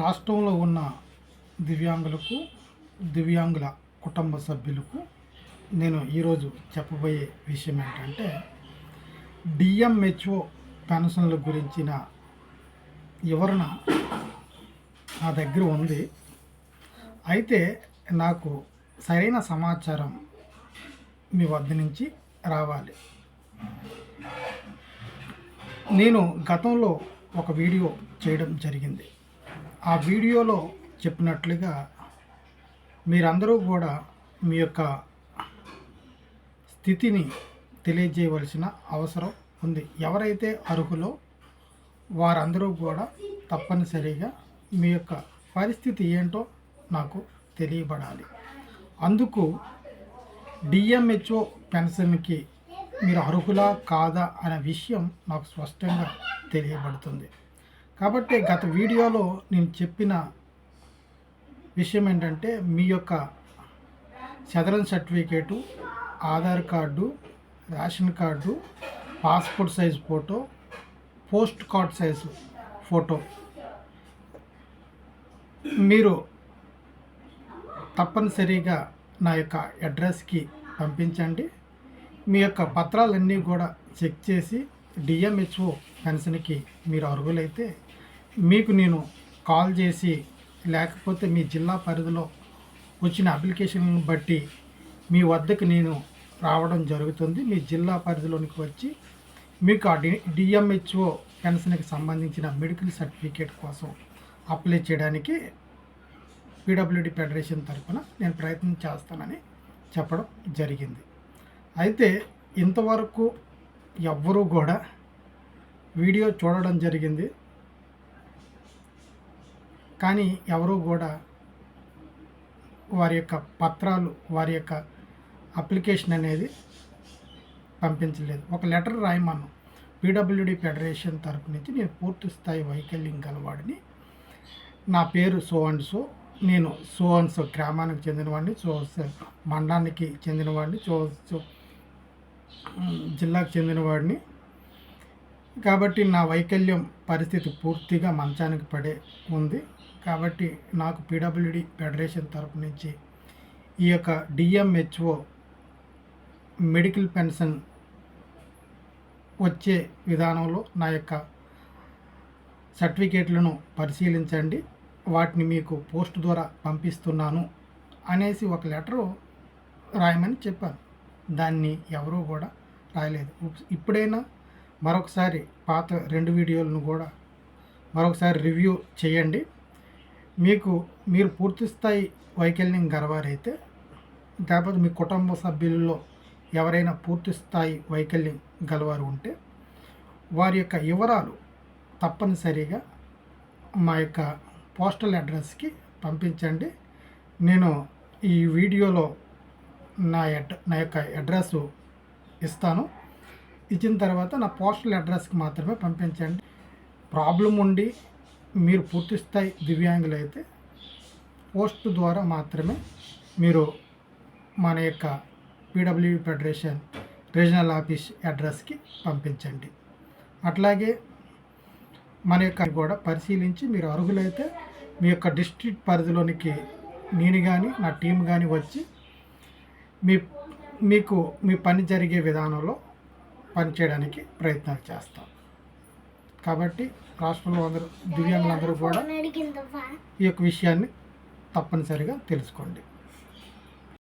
రాష్ట్రంలో ఉన్న దివ్యాంగులకు దివ్యాంగుల కుటుంబ సభ్యులకు నేను ఈరోజు చెప్పబోయే విషయం ఏంటంటే డిఎంహెచ్ఓ పెన్షన్ల గురించిన వివరణ నా దగ్గర ఉంది. అయితే నాకు సరైన సమాచారం మీ వద్ద నుంచి రావాలి. నేను గతంలో ఒక వీడియో చేయడం జరిగింది. ఆ వీడియోలో చెప్పినట్లుగా మీరందరూ కూడా మీ యొక్క స్థితిని తెలియజేయవలసిన అవసరం ఉంది. ఎవరైతే అర్హులో వారందరూ కూడా తప్పనిసరిగా మీ యొక్క పరిస్థితి ఏంటో నాకు తెలియబడాలి. అందుకు డిఎంహెచ్ఓ పెన్షన్కి మీరు అర్హులా కాదా అనే విషయం నాకు స్పష్టంగా తెలియబడుతుంది. కాబట్టి గత వీడియోలో నేను చెప్పిన విషయం ఏంటంటే మీ యొక్క చదరన్ certificate Aadhaar card ration card passport size photo post card size photo. మీరు తప్పనిసరిగా నా యొక్క అడ్రస్కి పంపించండి. మీ యొక్క పత్రాలన్నీ కూడా చెక్ చేసి డిఎంహెచ్ఓ పెన్షన్కి మీరు అర్హులైతే మీకు నేను కాల్ చేసి లేకపోతే మీ జిల్లా పరిధిలో వచ్చిన అప్లికేషన్లను బట్టి మీ వద్దకు నేను రావడం జరుగుతుంది. మీ జిల్లా పరిధిలోనికి వచ్చి మీకు ఆ డి డిఎంహెచ్ఓ పెన్షన్కి సంబంధించిన మెడికల్ సర్టిఫికేట్ కోసం అప్లై చేయడానికి పీడబ్ల్యూడి ఫెడరేషన్ తరఫున నేను ప్రయత్నం చేస్తానని చెప్పడం జరిగింది. అయితే ఇంతవరకు ఎవ్వరూ కూడా వీడియో చూడడం జరిగింది. కానీ ఎవరూ కూడా వారి యొక్క పత్రాలు వారి యొక్క అప్లికేషన్ అనేది పంపించలేదు. ఒక లెటర్ రాయమన్నాను పీడబ్ల్యూడి ఫెడరేషన్ తరపు నుంచి నేను పూర్తి స్థాయి వైకల్యం గలవాడిని. నా పేరు సో అండ్ సో. నేను సో అండ్ సో గ్రామానికి చెందినవాడిని సో మండలానికి చెందినవాడిని సో సో జిల్లాకు చెందినవాడిని. కాబట్టి నా వైకల్యం పరిస్థితి పూర్తిగా మంచానికి పడే ఉంది. కాబట్టి నాకు పీడబ్ల్యూడి ఫెడరేషన్ తరపు నుంచి ఈ యొక్క డిఎంహెచ్ఓ మెడికల్ పెన్షన్ వచ్చే విధానంలో నా యొక్క సర్టిఫికేట్లను పరిశీలించండి. వాటిని మీకు పోస్ట్ ద్వారా పంపిస్తున్నాను అనేసి ఒక లెటరు రాయమని చెప్పాను. దాన్ని ఎవరూ కూడా రాయలేదు. ఇప్పుడైనా మరొకసారి పాత రెండు వీడియోలను కూడా మరొకసారి రివ్యూ చేయండి. మీకు మీరు పూర్తి స్థాయి వైకల్యం గలవారైతే లేకపోతే మీ కుటుంబ సభ్యులలో ఎవరైనా పూర్తి స్థాయి వైకల్యం గలవారు ఉంటే వారి యొక్క వివరాలు తప్పనిసరిగా మా యొక్క పోస్టల్ అడ్రస్కి పంపించండి. నేను ఈ వీడియోలో నా అడ్ నా యొక్క అడ్రస్ ఇస్తాను. ఇచ్చిన తర్వాత నా పోస్టల్ అడ్రస్కి మాత్రమే పంపించండి. ప్రాబ్లం ఉండి మీరు పూర్తి స్థాయి దివ్యాంగులైతే పోస్ట్ ద్వారా మాత్రమే మీరు మన యొక్క పీడబ్ల్యూ ఫెడరేషన్ రీజనల్ ఆఫీస్ అడ్రస్కి పంపించండి. అట్లాగే మన యొక్క కూడా పరిశీలించి మీరు అర్హులైతే మీ యొక్క డిస్ట్రిక్ట్ పరిధిలోనికి నేను కానీ నా టీం కానీ వచ్చి మీ మీకు మీ పని జరిగే విధానంలో పనిచేయడానికి ప్రయత్నాలు చేస్తాం. కాబట్టి రాష్ట్రంలో అందరూ దివ్యాంగులందరూ కూడా ఈ యొక్క విషయాన్ని తప్పనిసరిగా తెలుసుకోండి.